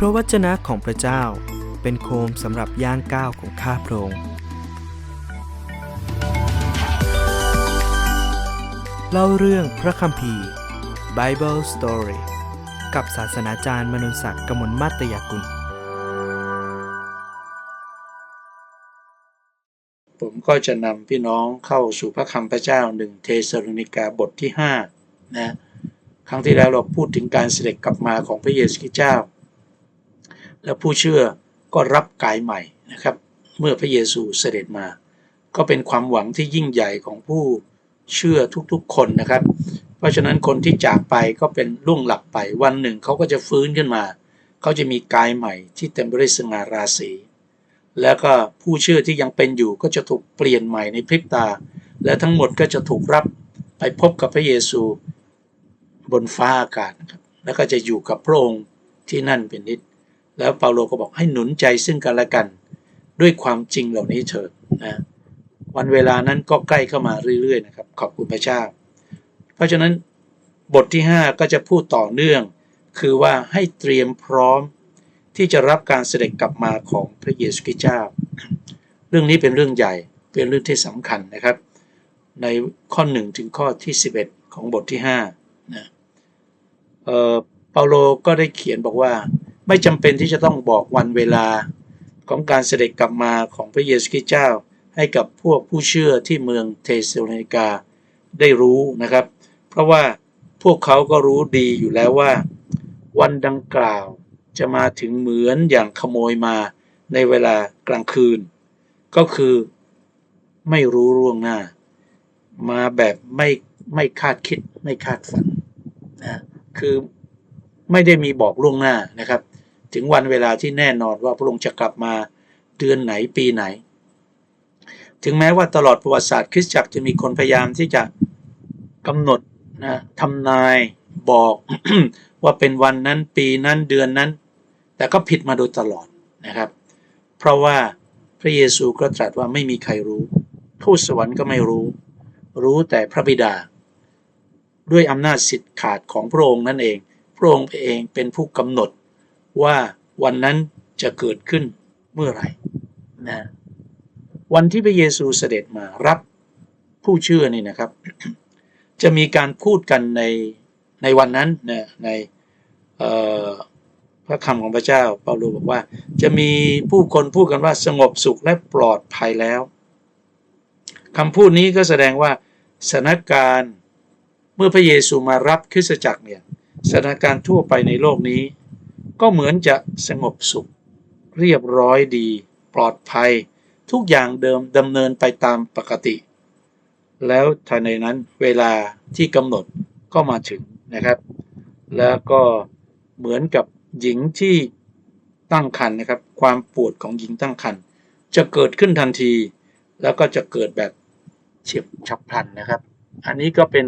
เพราะวจนะของพระเจ้าเป็นโคมสำหรับย่างก้าวของข้าพระองค์เล่าเรื่องพระคัมภีร์ Bible Story กับศาสนาจารย์มนุนศักดิ์กมลมาตยกุล ผมก็จะนำพี่น้องเข้าสู่พระคำพระเจ้าหนึ่งเทสโลนิกาบทที่5นะครั้งที่แล้วเราพูดถึงการเสด็จกลับมาของพระเยซูคริสต์เจ้า และผู้เชื่อก็รับกายใหม่นะครับ เมื่อพระเยซูเสด็จมา ก็เป็นความหวังที่ยิ่งใหญ่ของผู้เชื่อทุกๆคนนะครับ เพราะฉะนั้นคนที่จากไปก็เป็นล่วงหลับไปวันหนึ่งเขาก็จะฟื้นขึ้นมา เขาจะมีกายใหม่ที่เต็มไปด้วยสง่าราศีแล้วก็ผู้เชื่อที่ยังเป็นอยู่ก็จะถูกเปลี่ยนใหม่ในพริบตา และทั้งหมดก็จะถูกรับไปพบกับพระเยซูบนฟ้าอากาศนะครับแล้วก็จะอยู่กับพระองค์ที่นั่นเป็นนิด แล้วเปาโลก็บอกให้หนุนใจซึ่งกันและกัน ด้วยความจริงเหล่านี้เถิดนะวันเวลานั้นก็ใกล้เข้ามาเรื่อยๆนะครับ ขอบคุณพระเจ้า เพราะฉะนั้นบทที่ 5 ก็จะพูดต่อเนื่อง คือว่าให้เตรียมพร้อมที่จะรับการเสด็จกลับมาของพระเยซูคริสต์เจ้า เรื่องนี้เป็นเรื่องใหญ่เป็นเรื่องที่สำคัญนะครับ ในข้อ 1 ถึงข้อที่ 11 ของบทที่5นะเอ่อเปาโลก็ได้เขียนบอกว่า ไม่จำเป็นที่จะต้องบอกวันเวลาของการเสด็จกลับมาของพระเยซูคริสต์เจ้า ให้กับพวกผู้เชื่อที่เมืองเทสโลนิกาได้รู้นะครับ เพราะว่าพวกเขาก็รู้ดีอยู่แล้วว่า วันดังกล่าวจะมาถึงเหมือนอย่างขโมยมาในเวลากลางคืน ก็คือไม่รู้ล่วงหน้า มาแบบไม่ไม่คาดคิดไม่คาดฝันนะคือไม่ได้มีบอกล่วงหน้านะครับ ถึงวันเวลาที่แน่นอนว่าพระองค์จะกลับมาเดือนไหนปีไหน ถึงแม้ว่าตลอดประวัติศาสตร์คริสตจักรจะมีคนพยายามที่จะกำหนดนะทำนายบอกว่าเป็นวันนั้นปีนั้นเดือนนั้น แต่ก็ผิดมาโดยตลอดนะครับ เพราะว่าพระเยซูก็ตรัสว่าไม่มีใครรู้ ทูตสวรรค์ก็ไม่รู้ รู้แต่พระบิดา ด้วยอำนาจสิทธิ์ขาดของพระองค์นั่นเอง พระองค์เองเป็นผู้กำหนด ว่าวันนั้นจะเกิดขึ้นเมื่อไหร่นะวันที่พระเยซูเสด็จมารับผู้เชื่อนี่นะครับ จะมีการพูดกันในในวันนั้นนะในพระคำของพระเจ้าเปาโลบอกว่า จะมีผู้คนพูดกันว่าสงบสุขและปลอดภัยแล้วคำพูดนี้ก็แสดงว่าสถานการณ์เมื่อพระเยซูมารับคริสตจักรเนี่ยสถานการณ์ทั่วไปในโลกนี้ ก็เหมือนจะสงบสุข เรียบร้อยดี ปลอดภัย ทุกอย่างเดิมดำเนินไปตามปกติ แล้วทันในนั้นเวลาที่กำหนดก็มาถึงนะครับ แล้วก็เหมือนกับหญิงที่ตั้งครรภ์นะครับ ความปวดของหญิงตั้งครรภ์จะเกิดขึ้นทันที แล้วก็จะเกิดแบบเฉียบฉับพลันนะครับ อันนี้ก็เป็น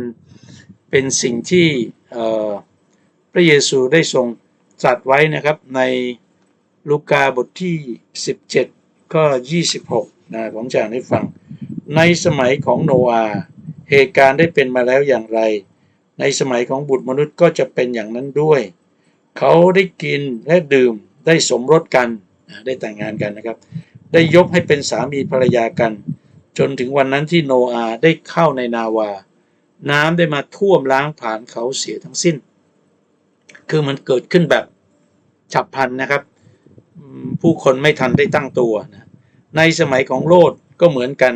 เป็นสิ่งที่พระเยซูได้ทรง ตรัสไว้นะครับในลูกาบทที่ 17ก็26 นะผมจะอ่าให้ฟัง ในสมัยของโนอาเหตุการณ์ได้เป็นมาแล้วอย่างไร ในสมัยของบุตรมนุษย์ก็จะเป็นอย่างนั้นด้วย เขาได้กินและดื่มได้สมรสกันได้แต่งงานกันนะครับ ได้ยกให้เป็นสามีภรรยากัน จนถึงวันนั้นที่โนอาได้เข้าในนาวา น้ำได้มาท่วมล้างผ่านเขาเสียทั้งสิ้น คือมันเกิดขึ้นแบบฉับพลันนะครับ ผู้คนไม่ทันได้ตั้งตัวนะในสมัยของโลดก็เหมือนกัน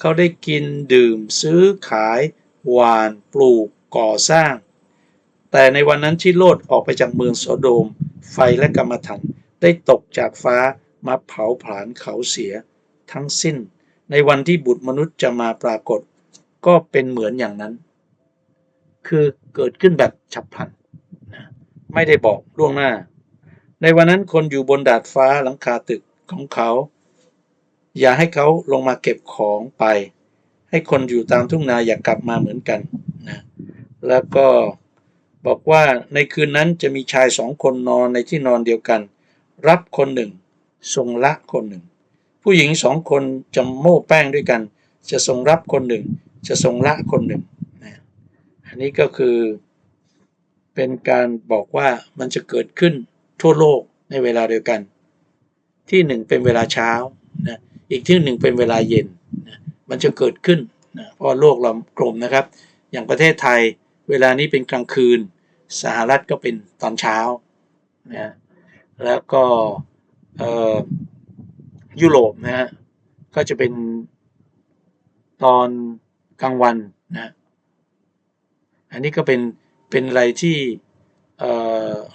เขาได้กินดื่มซื้อขาย หวานปลูกก่อสร้าง แต่ในวันนั้นที่โลดออกไปจากเมืองโสโดม ไฟและกรรมฐานได้ตกจากฟ้ามาเผาผลาญเขาเสียทั้งสิ้น ในวันที่บุตรมนุษย์จะมาปรากฏ ก็เป็นเหมือนอย่างนั้น คือเกิดขึ้นแบบฉับพลัน ไม่ได้บอกล่วงหน้า ในวันนั้นคนอยู่บนดาดฟ้าหลังคาตึกของเขา อย่าให้เขาลงมาเก็บของไป ให้คนอยู่ตามทุ่งนาอย่ากกลับมาเหมือนกันนะแล้วก็บอกว่าในคืนนั้นจะมีชายสองคนนอนในที่นอนเดียวกัน รับคนหนึ่ง ทรงละคนหนึ่ง ผู้หญิงสองคนจะโม้แป้งด้วยกัน จะทรงรับคนหนึ่ง จะทรงละคนหนึ่งนะอันนี้ก็คือ เป็นการบอกว่ามันจะเกิดขึ้นทั่วโลกในเวลาเดียวกัน ที่หนึ่งเป็นเวลาเช้านะอีกที่หนึ่งเป็นเวลาเย็นนะมันจะเกิดขึ้นนะเพราะโลกเรากลมนะครับ อย่างประเทศไทยเวลานี้เป็นกลางคืน สหรัฐก็เป็นตอนเช้านะแล้วก็ยุโรปนะฮะก็จะเป็นตอนกลางวันนะอันนี้ก็เป็น เป็นอะไรที่เ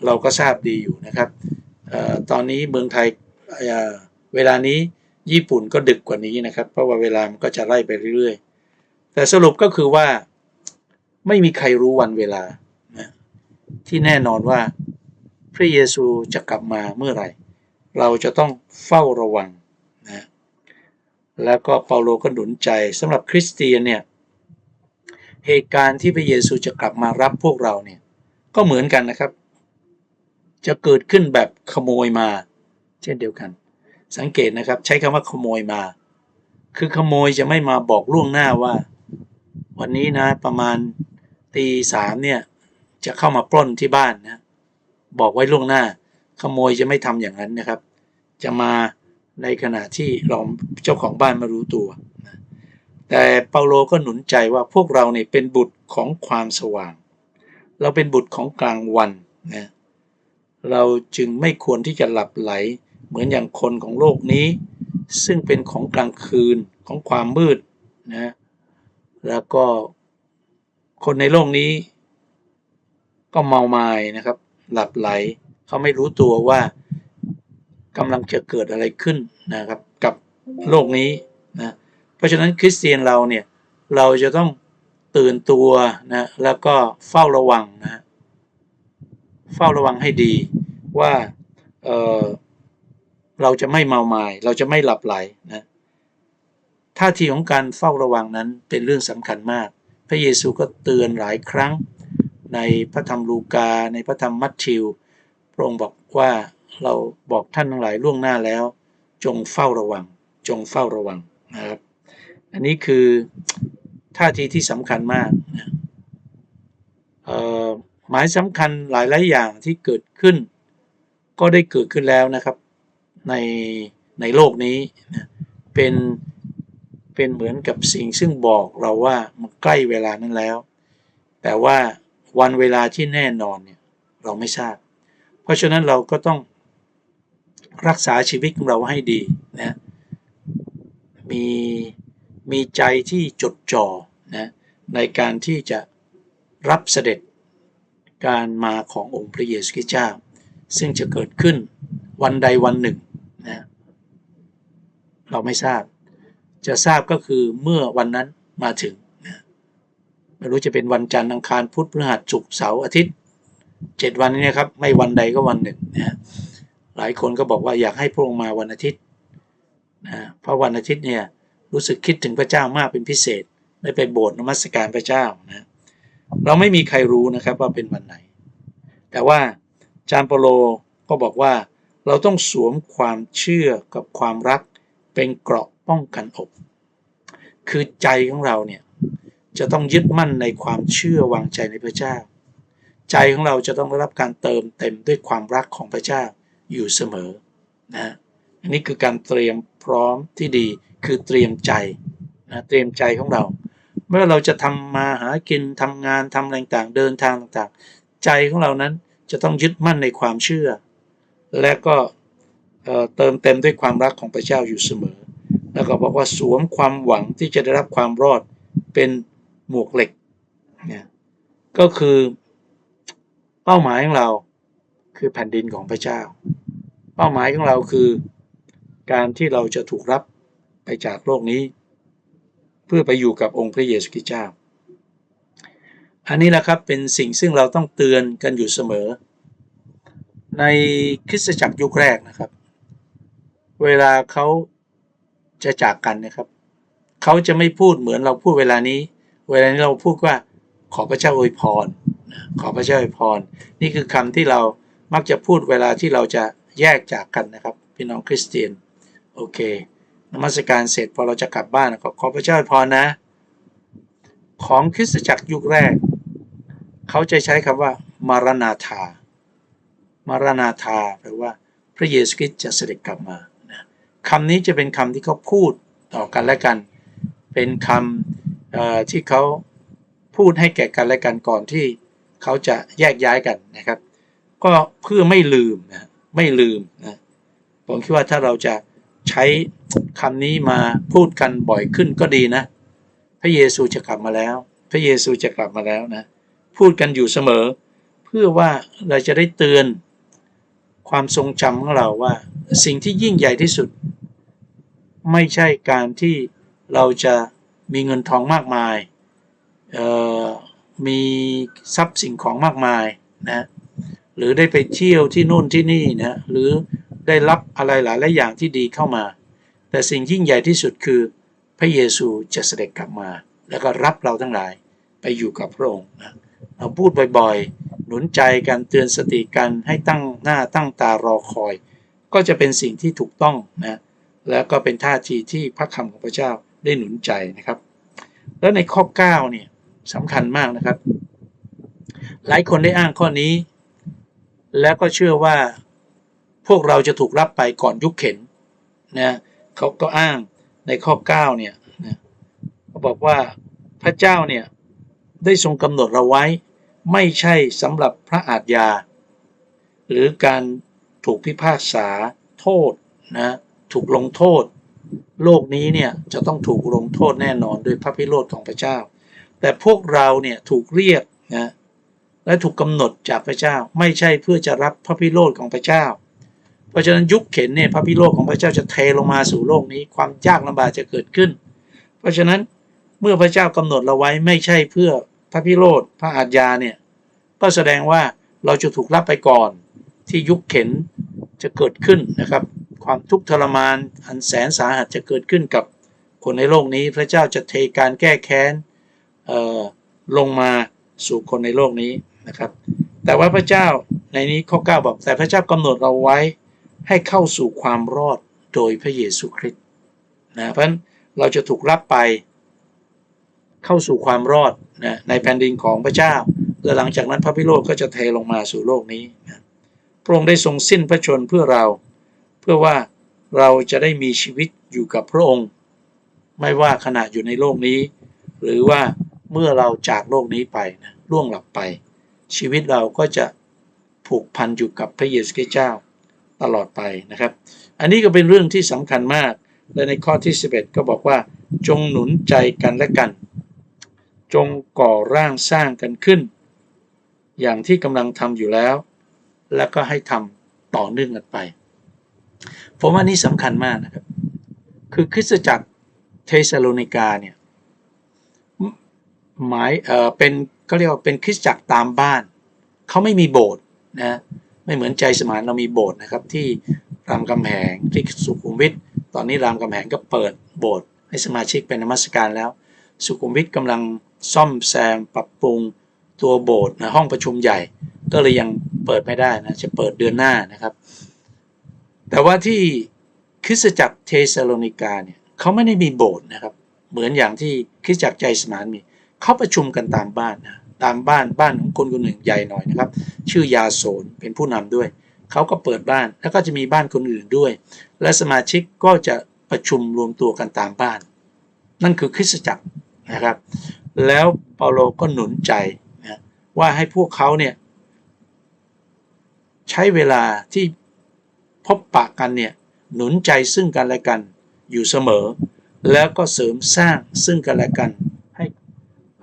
เราก็ทราบดีอยู่นะครับออตอนนี้เมืองไทยเเวลานี้ญี่ปุ่นก็ดึกกว่านี้นะครับ เพราะว่าเวลามันก็จะไล่ไปเรื่อยๆ แต่สรุปก็คือว่าไม่มีใครรู้วันเวลานะที่แน่นอนว่าพระเยซูจะกลับมาเมื่อไหร่ เราจะต้องเฝ้าระวังนะแล้วก็เปาโลก็หนุนใจสำหรับคริสเตียนเนี่ย เหตุการณ์ที่พระเยซูจะกลับมารับพวกเราเนี่ยก็เหมือนกันนะครับ จะเกิดขึ้นแบบขโมยมา เช่นเดียวกัน สังเกตนะครับใช้คำว่าขโมยมา คือขโมยจะไม่มาบอกล่วงหน้าว่า วันนี้นะประมาณตีสามเนี่ยจะเข้ามาปล้นที่บ้านนะบอกไว้ล่วงหน้า ขโมยจะไม่ทำอย่างนั้นนะครับ จะมาในขณะที่เราเจ้าของบ้านไม่รู้ตัว แต่เปาโลก็หนุนใจว่าพวกเราเนี่ยเป็นบุตรของความสว่าง เราเป็นบุตรของกลางวันนะเราจึงไม่ควรที่จะหลับไหลเหมือนอย่างคนของโลกนี้ ซึ่งเป็นของกลางคืนของความมืดนะแล้วก็คนในโลกนี้ ก็เมาไมา้นะครับ หลับไหลเขาไม่รู้ตัวว่ากำลังจะเกิดอะไรขึ้นนะครับ กับโลกนี้นะ เพราะฉะนั้นคริสเตียนเราเนี่ยเราจะต้องตื่นตัวนะแล้วก็เฝ้าระวังนะเฝ้าระวังให้ดีว่าเเราจะไม่เมาไมา้เราจะไม่หลับไหลนะท่าทีของการเฝ้าระวังนั้นเป็นเรื่องสำคัญมาก พระเยซูก็เตือนหลายครั้งในพระธรรมลูกา ในพระธรรมมัทธิว พระองค์บอกว่าเราบอกท่านทั้งหลายล่วงหน้าแล้ว จงเฝ้าระวัง จงเฝ้าระวังนะครับ อันนี้คือท่าทีที่สำคัญมากนะหมายสำคัญหลายหลายอย่างที่เกิดขึ้น ก็ได้เกิดขึ้นแล้วนะครับในในโลกนี้นะเป็นเป็นเหมือนกับสิ่งซึ่งบอกเราว่ามันใกล้เวลานั้นแล้ว แต่ว่าวันเวลาที่แน่นอนเนี่ยเราไม่ทราบ เพราะฉะนั้นเราก็ต้องรักษาชีวิตของเราให้ดีนะมี มีใจที่จดจ่อนะในการที่จะรับเสด็จการมาขององค์พระเยซูคริสต์เจ้า ซึ่งจะเกิดขึ้นวันใดวันหนึ่งนะเราไม่ทราบ จะทราบก็คือเมื่อวันนั้นมาถึงนะไม่รู้จะเป็นวันจันทร์อังคารพุธพฤหัสศุกร์เสาร์อาทิตย์เจ็ดวันนี้นะครับ ไม่วันใดก็วันหนึ่งนะหลายคนก็บอกว่าอยากให้พระองค์มาวันอาทิตย์นะเพราะวันอาทิตย์เนี่ย รู้สึกคิดถึงพระเจ้ามากเป็นพิเศษได้ไปโบสถ์นมัสการพระเจ้านะเราไม่มีใครรู้นะครับว่าเป็นวันไหน แต่ว่าจามโปโลก็บอกว่าเราต้องสวมความเชื่อกับความรักเป็นเกราะป้องกันอก คือใจของเราเนี่ยจะต้องยึดมั่นในความเชื่อวางใจในพระเจ้า ใจของเราจะต้องได้รับการเติมเต็มด้วยความรักของพระเจ้าอยู่เสมอนะ อันนี้คือการเตรียมพร้อมที่ดี คือเตรียมใจนะเตรียมใจของเรา เมื่อเราจะทำมาหากินทำงานทำอะไรต่างเดินทางต่างๆ ใจของเรานั้นจะต้องยึดมั่นในความเชื่อ และก็เติมเต็มด้วยความรักของพระเจ้าอยู่เสมอ แล้วก็บอกว่าสวมความหวังที่จะได้รับความรอดเป็นหมวกเหล็กเนี่ยก็คือเป้าหมายของเราคือแผ่นดินของพระเจ้า เป้าหมายของเราคือ การที่เราจะถูกรับไปจากโลกนี้ เพื่อไปอยู่กับองค์พระเยซูคริสต์เจ้า อันนี้แหละครับเป็นสิ่งซึ่งเราต้องเตือนกันอยู่เสมอ ในคริสตจักรยุคแรกนะครับ เวลาเขาจะจากกันนะครับ เขาจะไม่พูดเหมือนเราพูดเวลานี้ เวลานี้เราพูดว่าขอพระเจ้าอวยพร ขอพระเจ้าอวยพร นี่คือคำที่เรามักจะพูดเวลาที่เราจะแยกจากกันนะครับ พี่น้องคริสเตียน โอเคนมัสการเสร็จพอเราจะกลับบ้านก็ขอพระเจ้าพรนะ ของคริสตจักรยุคแรก เขาจะใช้คำว่า มารนาธา มารนาธาแปลว่า พระเยซูคริสต์จะเสด็จกลับมานะคำนี้จะเป็นคำที่เขาพูดต่อกันและกัน เป็นคำที่เขาพูดให้แก่กันและกันก่อนที่เขาจะแยกย้ายกันนะครับ ก็เพื่อไม่ลืมนะไม่ลืมนะผมคิดว่าถ้าเราจะ ใช้คำนี้มาพูดกันบ่อยขึ้นก็ดีนะ พระเยซูจะกลับมาแล้ว พระเยซูจะกลับมาแล้วนะ พูดกันอยู่เสมอ เพื่อว่าเราจะได้เตือนความทรงจำของเราว่า สิ่งที่ยิ่งใหญ่ที่สุด ไม่ใช่การที่เราจะมีเงินทองมากมายมีทรัพย์สิ่งของมากมายนะหรือได้ไปเที่ยวที่นู่นที่นี่นะหรือ ได้รับอะไรหลายๆอย่างที่ดีเข้ามา แต่สิ่งยิ่งใหญ่ที่สุดคือ พระเยซูจะเสด็จกลับมา แล้วก็รับเราทั้งหลายไปอยู่กับพระองค์นะเราพูดบ่อยๆ หนุนใจกันเตือนสติกันให้ตั้งหน้าตั้งตารอคอย ก็จะเป็นสิ่งที่ถูกต้องนะแล้วก็เป็นท่าทีที่พระคำของพระเจ้าได้หนุนใจนะครับ แล้วในข้อ9เนี่ยสำคัญมากนะครับ หลายคนได้อ้างข้อนี้ แล้วก็เชื่อว่า พวกเราจะถูกรับไปก่อนยุคเข็นนะเขาก็อ้างในข้อ 9 เนี่ยนะเขาบอกว่าพระเจ้าเนี่ยได้ทรงกำหนดเราไว้ ไม่ใช่สำหรับพระอาทยา หรือการถูกพิพากษาโทษนะถูกลงโทษ โลกนี้เนี่ยจะต้องถูกลงโทษแน่นอนโดยพระพิโรธของพระเจ้า แต่พวกเราเนี่ยถูกเรียกนะและถูกกำหนดจากพระเจ้าไม่ใช่เพื่อจะรับพระพิโรธของพระเจ้า เพราะฉะนั้นยุคเข็นเนี่ยพระพิโรธของพระเจ้าจะเทลงมาสู่โลกนี้ความยากลำบากจะเกิดขึ้น เพราะฉะนั้นเมื่อพระเจ้ากำหนดเราไว้ไม่ใช่เพื่อพระพิโรธพระอาญญาเนี่ยก็แสดงว่าเราจะถูกรับไปก่อนที่ยุคเข็นจะเกิดขึ้นนะครับ ความทุกข์ทรมานอันแสนสาหัสจะเกิดขึ้นกับคนในโลกนี้ พระเจ้าจะเทการแก้แค้นลงมาสู่คนในโลกนี้นะครับ แต่ว่าพระเจ้าในนี้ข้อ 9 บอกแต่พระเจ้ากำหนดเราไว้ ให้เข้าสู่ความรอดโดยพระเยซูคริสต์นะเพราะฉะนั้นเราจะถูกรับไปเข้าสู่ความรอดนะในแผ่นดินของพระเจ้า และหลังจากนั้นพระพิโรธก็จะเทลงมาสู่โลกนี้นะพระองค์ได้ทรงสิ้นพระชนเพื่อเรา เพื่อว่าเราจะได้มีชีวิตอยู่กับพระองค์ ไม่ว่าขณะอยู่ในโลกนี้ หรือว่าเมื่อเราจากโลกนี้ไปนะล่วงหลับไป ชีวิตเราก็จะผูกพันอยู่กับพระเยซูคริสต์เจ้า ตลอดไปนะครับ อันนี้ก็เป็นเรื่องที่สำคัญมาก และในข้อที่ 11 ก็บอกว่า จงหนุนใจกันและกัน จงก่อร่างสร้างกันขึ้น อย่างที่กำลังทำอยู่แล้ว แล้วก็ให้ทำต่อเนื่องกันไป ผมว่านี่สำคัญมากนะครับ คือคริสตจักรเทสโลนิกาเนี่ยหมายเอ่อเป็นก็เรียกว่าเป็นคริสตจักรตามบ้าน เขาไม่มีโบสถ์นะ ไม่เหมือนใจสมานเรามีโบสถ์นะครับ ที่รามคำแหงที่สุขุมวิทตอนนี้รามคำแหงก็เปิดโบสถ์ให้สมาชิกเป็นนมัสการแล้ว สุขุมวิทกำลังซ่อมแซมปรับปรุงตัวโบสถ์นะห้องประชุมใหญ่ ก็เลยยังเปิดไม่ได้นะจะเปิดเดือนหน้านะครับ แต่ว่าที่คริสตจักรเทสโลนิกาเนี่ยเขาไม่ได้มีโบสถ์นะครับ เหมือนอย่างที่คริสตจักรใจสมานมีเขาประชุมกันตามบ้านนะ ตามบ้านบ้านของคนคนหนึ่งใหญ่หน่อยนะครับ ชื่อยาโสนเป็นผู้นำด้วย เขาก็เปิดบ้านแล้วก็จะมีบ้านคนอื่นด้วย และสมาชิกก็จะประชุมรวมตัวกันตามบ้าน นั่นคือคริสตจักรนะครับ แล้วเปาโลก็หนุนใจนะว่าให้พวกเขาเนี่ยใช้เวลาที่พบปะกันเนี่ยหนุนใจซึ่งกันและกันอยู่เสมอ แล้วก็เสริมสร้างซึ่งกันและกันให้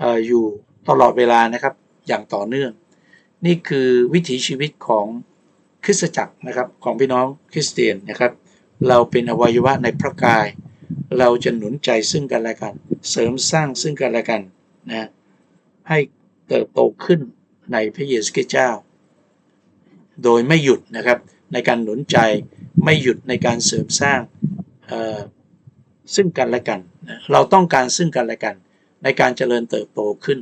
อออยู่ ตลอดเวลานะครับอย่างต่อเนื่อง นี่คือวิถีชีวิตของคริสตจักรนะครับของพี่น้องคริสเตียนนะครับ เราเป็นอวัยวะในพระกาย เราจะหนุนใจซึ่งกันและกัน เสริมสร้างซึ่งกันและกันนะให้เติบโตขึ้นในพระเยซูคริสต์เจ้า โดยไม่หยุดนะครับในการหนุนใจไม่หยุดในการเสริมสร้างซึ่งกันและกัน เราต้องการซึ่งกันและกัน ในการเจริญเติบโตขึ้น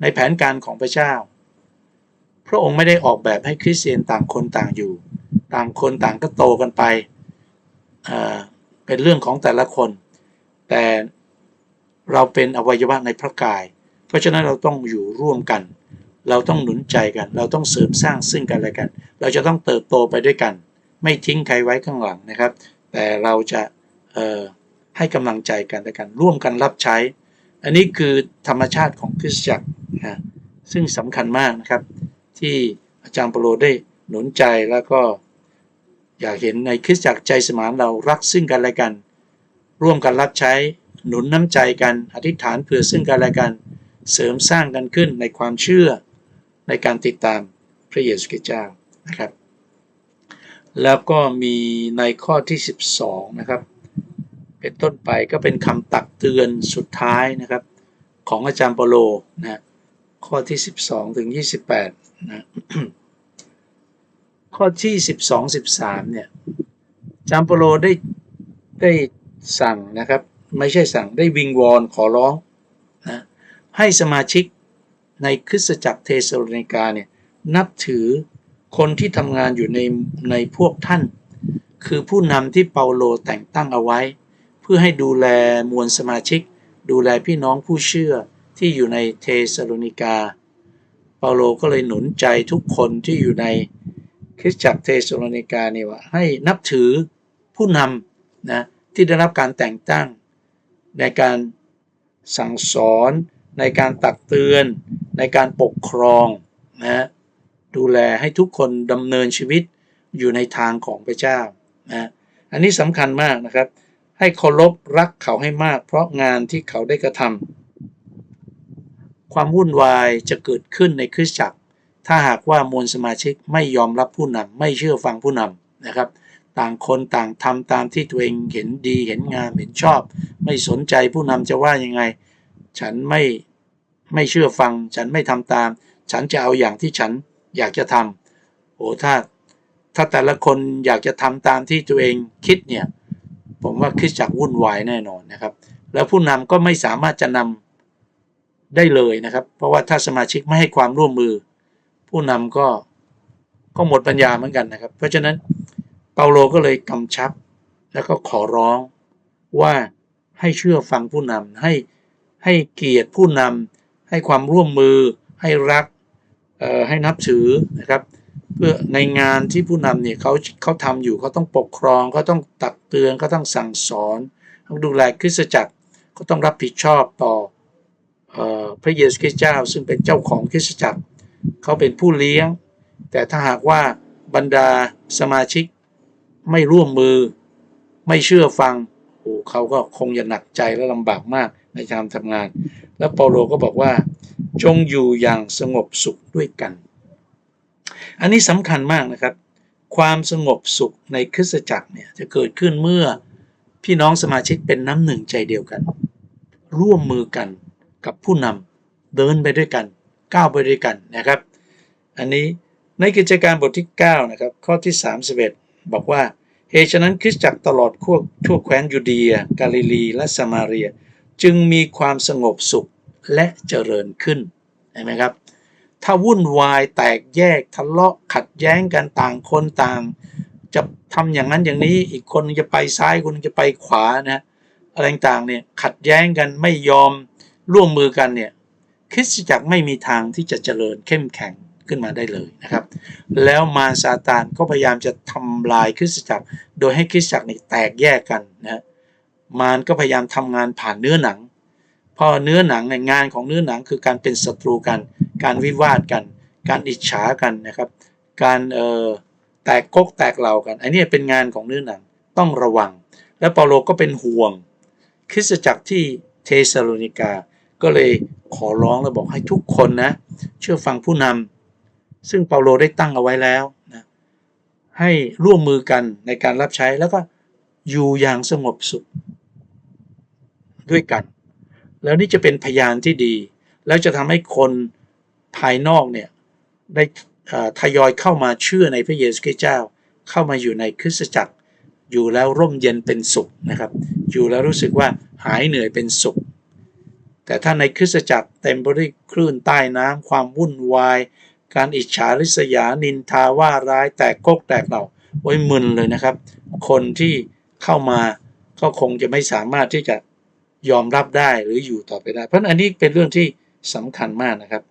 ในแผนการของพระเจ้า พระองค์ไม่ได้ออกแบบให้คริสเตียนต่างคนต่างอยู่ ต่างคนต่างก็โตกันไปเเป็นเรื่องของแต่ละคน แต่เราเป็นอวัยวะในพระกาย เพราะฉะนั้นเราต้องอยู่ร่วมกัน เราต้องหนุนใจกัน เราต้องเสริมสร้างซึ่งกันและกัน เราจะต้องเติบโตไปด้วยกัน ไม่ทิ้งใครไว้ข้างหลังนะครับ แต่เราจะให้กำลังใจกันและกัน ร่วมกันรับใช้ อันนี้คือธรรมชาติของคริสตจักรนะซึ่งสำคัญมากนะครับ ที่อาจารย์เปโลได้หนุนใจแล้วก็อยากเห็นในคริสตจักรใจสมานเรารักซึ่งกันและกัน ร่วมกันรับใช้หนุนน้ำใจกันอธิษฐานเผื่อซึ่งกันและกัน เสริมสร้างกันขึ้นในความเชื่อในการติดตามพระเยซูคริสต์เจ้านะครับ แล้วก็มีในข้อที่ 12 นะครับ เป็นต้นไปก็เป็นคำตักเตือนสุดท้ายนะครับ ของอาจารย์เปโลนะข้อที่ 12 ถึง 28นะข้อที่ 12 13เนี่ยจารย์เปโลได้ได้สั่งนะครับ ไม่ใช่สั่งได้วิงวอนขอร้องนะให้สมาชิกในคริสตจักรเทสโลนิกาเนี่ยนับถือคนที่ทำงานอยู่ในในพวกท่าน คือผู้นำที่เปาโลแต่งตั้งเอาไว้ พื่อให้ดูแลมวลสมาชิก ดูแลพี่น้องผู้เชื่อที่อยู่ในเทสโลนิกา เปาโลก็เลยหนุนใจทุกคนที่อยู่ในคริสตจักรเทสโลนิกานี่ว่าให้นับถือผู้นำนะที่ได้รับการแต่งตั้ง ในการสั่งสอน ในการตักเตือน ในการปกครองนะดูแลให้ทุกคนดำเนินชีวิตอยู่ในทางของพระเจ้านะอันนี้สำคัญมากนะครับ ให้เคารพรักเขาให้มาก เพราะงานที่เขาได้กระทำความวุ่นวายจะเกิดขึ้นในคริสตจักร ถ้าหากว่ามวลสมาชิกไม่ยอมรับผู้นำไม่เชื่อฟังผู้นำนะครับ ต่างคนต่างทำตามที่ตัวเองเห็นดีเห็นงามเห็นชอบ ไม่สนใจผู้นำจะว่ายังไง ฉันไม่ไม่เชื่อฟัง ฉันไม่ทำตาม ฉันจะเอาอย่างที่ฉันอยากจะทำโอ้ถ้าถ้าแต่ละคนอยากจะทำตามที่ตัวเองคิดเนี่ย ผมว่าคริสจักรวุ่นวายแน่นอนนะครับ แล้วผู้นำก็ไม่สามารถจะนำได้เลยนะครับ เพราะว่าถ้าสมาชิกไม่ให้ความร่วมมือ ผู้นำก็ก็หมดปัญญาเหมือนกันนะครับ เพราะฉะนั้นเปาโลก็เลยกำชับ แล้วก็ขอร้องว่าให้เชื่อฟังผู้นำให้ให้เกียรติผู้นำให้ความร่วมมือ ให้รักเอ่อให้นับถือนะครับ เพื่อในงานที่ผู้นำเนี่ยเขาเขาทำอยู่เขาต้องปกครองเขาต้องตักเตือนเขาต้องสั่งสอนต้องดูแลคริสตจักรเขาต้องรับผิดชอบต่อออพระเยซูคริสต์เจ้า ซึ่งเป็นเจ้าของคริสตจักรเขาเป็นผู้เลี้ยง แต่ถ้าหากว่าบรรดาสมาชิกไม่ร่วมมือ ไม่เชื่อฟังโอ้เขาก็คงจะหนักใจและลำบากมากในการทำงาน แล้วเปาโลก็บอกว่า จงอยู่อย่างสงบสุขด้วยกัน อันนี้สำคัญมากนะครับ ความสงบสุขในคริสตจักรเนี่ยจะเกิดขึ้นเมื่อพี่น้องสมาชิกเป็นน้ำหนึ่งใจเดียวกัน ร่วมมือกันกับผู้นำเดินไปด้วยกันก้าวไปด้วยกันนะครับ อันนี้ในกิจการบทที่ 9 นะครับ ข้อที่ 31 บอกว่าเหตุฉะนั้นคริสตจักรตลอดทั่วทั่วแคว้นยูเดีย กาลิลี และสมาเรีย จึงมีความสงบสุขและเจริญขึ้นเห็นไหมครับ ถ้าวุ่นวายแตกแยกทะเลาะขัดแย้งกันต่างคนต่าง จะทำอย่างนั้นอย่างนี้อีกคนจะไปซ้ายคนจะไปขวานะอะไรต่างเนี่ยขัดแย้งกันไม่ยอมร่วมมือกันเนี่ยคริสตจักรไม่มีทางที่จะเจริญเข้มแข็งขึ้นมาได้เลยนะครับ แล้วมารซาตานก็พยายามจะทำลายคริสตจักร โดยให้คริสตจักรนี่แตกแยกกันนะมารก็พยายามทำงานผ่านเนื้อหนังพอเนื้อหนังในงานของเนื้อหนังคือการเป็นศัตรูกัน การวิวาทกัน การอิจฉากันนะครับ การเอ่อแตกกกแตกเหล่ากัน อันนี้เป็นงานของเนื้อหนังต้องระวัง และเปาโลก็เป็นห่วง คริสตจักรที่เทสโลนิกา ก็เลยขอร้องและบอกให้ทุกคนนะ เชื่อฟังผู้นำซึ่งเปาโลได้ตั้งเอาไว้แล้วนะให้ร่วมมือกันในการรับใช้แล้วก็อยู่อย่างสงบสุขด้วยกัน แล้วนี่จะเป็นพยานที่ดี แล้วจะทำให้คน ภายนอกเนี่ยได้ทยอยเข้ามาเชื่อในพระเยซูคริสต์เจ้า เข้ามาอยู่ในคริสตจักร อยู่แล้วร่มเย็นเป็นสุขนะครับ อยู่แล้วรู้สึกว่าหายเหนื่อยเป็นสุข แต่ถ้าในคริสตจักรเต็มไปด้วยคลื่นใต้น้ำความวุ่นวาย การอิจฉาริษยานินทาว่าร้ายแตกกกแตกเหล่าโอ้ยมึนเลยนะครับ คนที่เข้ามาก็คงจะไม่สามารถที่จะยอมรับได้หรืออยู่ต่อไปได้ เพราะอันนี้เป็นเรื่องที่สำคัญมากนะครับ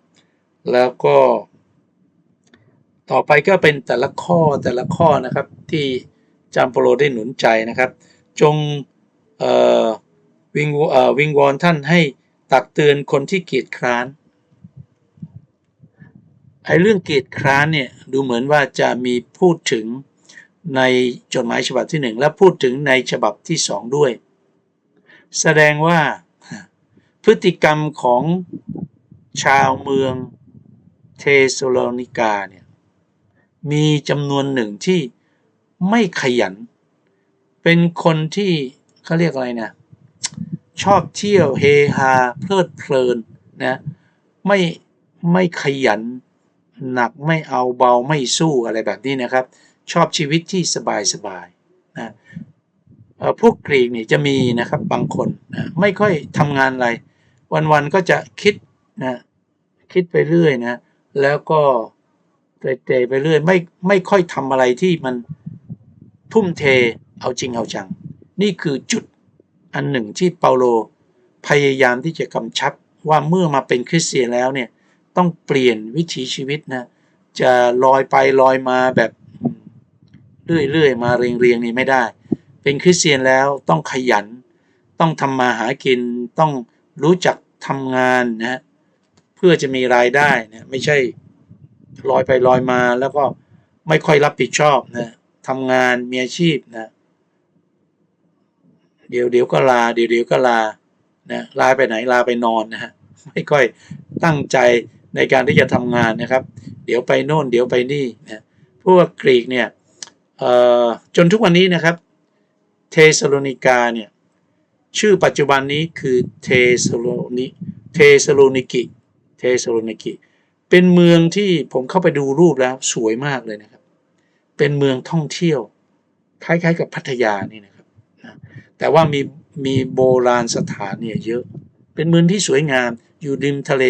แล้วก็ต่อไปก็เป็นแต่ละข้อแต่ละข้อนะครับที่จามโปโลได้หนุนใจนะครับ จงวิงวิงวอนท่านให้ตักเตือนคนที่เกียจคร้านไอ้เรื่องเกียจคร้านเนี่ยดูเหมือนว่าจะมีพูดถึงในจดหมายฉบับที่หนึ่งและพูดถึงในฉบับที่สองด้วย แสดงว่าพฤติกรรมของชาวเมือง เทสโลนิกาเนี่ยมีจำนวนหนึ่งที่ไม่ขยัน เป็นคนที่เขาเรียกอะไรนะชอบเที่ยวเฮฮาเพลิดเพลินนะไม่ไม่ขยันหนักไม่เอาเบาไม่สู้อะไรแบบนี้นะครับ ชอบชีวิตที่สบายสบายนะพวกกรีกเนี่ยจะมีนะครับบางคนนะไม่ค่อยทำงานอะไร วันๆก็จะคิดนะคิดไปเรื่อยนะ แล้วก็เตะไปเรื่อยไม่ไม่ค่อยทำอะไรที่มันทุ่มเทเอาจริงเอาจัง นี่คือจุดอันหนึ่งที่เปาโลพยายามที่จะกำชับว่าเมื่อมาเป็นคริสเตียนแล้วเนี่ยต้องเปลี่ยนวิถีชีวิตนะจะลอยไปลอยมาแบบเรื่อยๆมาเรียงๆนี่ไม่ได้ เป็นคริสเตียนแล้วต้องขยัน ต้องทำมาหากินต้องรู้จักทำงานนะ เพื่อจะมีรายได้นะไม่ใช่ลอยไปลอยมาแล้วก็ไม่ค่อยรับผิดชอบนะทำงานมีอาชีพนะเดี๋ยวเดี๋ยวก็ลา เดี๋ยวเดี๋ยวก็ลานะลาไปไหนลาไปนอนนะฮะไม่ค่อยตั้งใจในการที่จะทำงานนะครับ เดี๋ยวไปโน่น เดี๋ยวไปนี่นะพวกกรีกเนี่ยจนทุกวันนี้นะครับ เทสโลนิกาเนี่ยชื่อปัจจุบันนี้คือเทสโลนิเทสโลนิกิ เทสโลนิกิเป็นเมืองที่ผมเข้าไปดูรูปแล้วสวยมากเลยนะครับ เป็นเมืองท่องเที่ยว คล้ายๆ กับพัทยานี่นะครับนะแต่ว่ามีมีโบราณสถานเนี่ยเยอะ เป็นเมืองที่สวยงาม อยู่ริมทะเล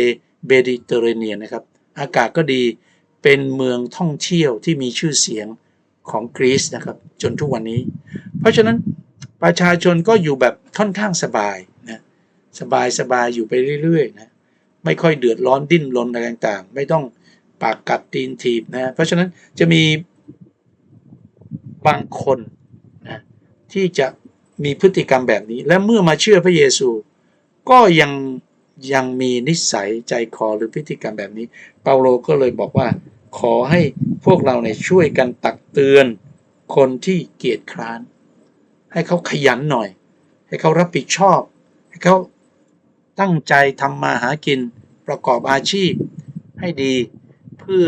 เบดิเตอร์เรเนียนนะครับ อากาศก็ดี เป็นเมืองท่องเที่ยวที่มีชื่อเสียงของกรีซนะครับ จนทุกวันนี้ เพราะฉะนั้นประชาชนก็อยู่แบบค่อนข้างสบายนะ สบายสบายอยู่ไปเรื่อยๆนะ ไม่ค่อยเดือดร้อนดิ้นรนอะไรต่างๆ ไม่ต้องปากกัดตีนถีบนะเพราะฉะนั้นจะมีบางคนนะที่จะมีพฤติกรรมแบบนี้ และเมื่อมาเชื่อพระเยซู ก็ยังยังมีนิสัยใจคอหรือพฤติกรรมแบบนี้ เปาโลก็เลยบอกว่า ขอให้พวกเราเนี่ยช่วยกันตักเตือนคนที่เกียจคร้าน ให้เขาขยันหน่อย ให้เขารับผิดชอบ ให้เขา ตั้งใจทำมาหากินประกอบอาชีพให้ดี เพื่อ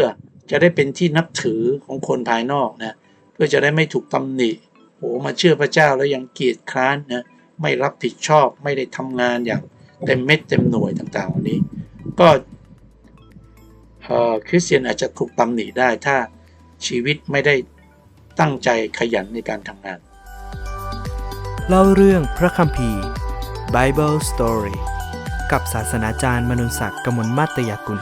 จะได้เป็นที่นับถือของคนภายนอกนะเพื่อจะได้ไม่ถูกตำหนิโหมาเชื่อพระเจ้าแล้วยังเกียจคร้านนะไม่รับผิดชอบไม่ได้ทำงานอย่างเต็มเม็ดเต็มหน่วยต่างๆวันนี้ ก็คริสเตียนอาจจะถูกตำหนิได้ถ้าชีวิตไม่ได้ตั้งใจขยันในการทำงาน เล่าเรื่องพระคัมภีร์ Bible Story กับศาสนาจารย์มนุนศักดิ์กมลมาตยกุล